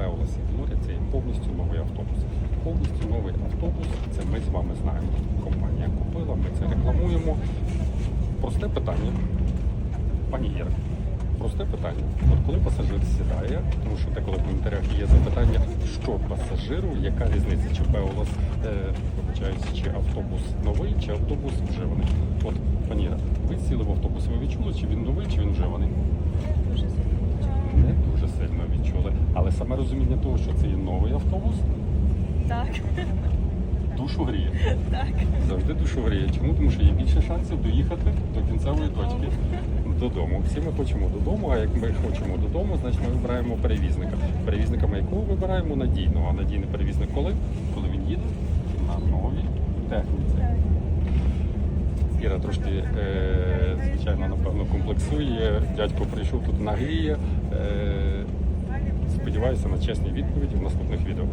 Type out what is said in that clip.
І Глорія це є повністю новий автобус. Повністю новий автобус. Це ми з вами знаємо. Компанія купила, ми це рекламуємо. Просте питання, пані Іра. Просте питання. От коли пасажир сідає, тому що деколи в коментарях є запитання, що пасажиру, яка різниця, чи Пеолас, е, чи автобус новий, чи автобус вживаний. От, пані Іра, ви сіли в автобус, ви відчули, чи він новий, чи він вживаний? Саме розуміння того, що це є новий автобус, Так, душу гріє. так. Завжди душу гріє. Чому? Тому що є більше шансів доїхати до кінцевої точки. Додому. Всі ми хочемо додому, а як ми хочемо додому, значить ми вибираємо перевізника. Перевізниками якого вибираємо надійного. А надійний перевізник коли? Коли він їде на новій техніці. Іра трошки, е, звичайно, напевно, комплексує. Дядько прийшов тут нагріє. Е, сподіваюся на чесні відповіді в наступних відео.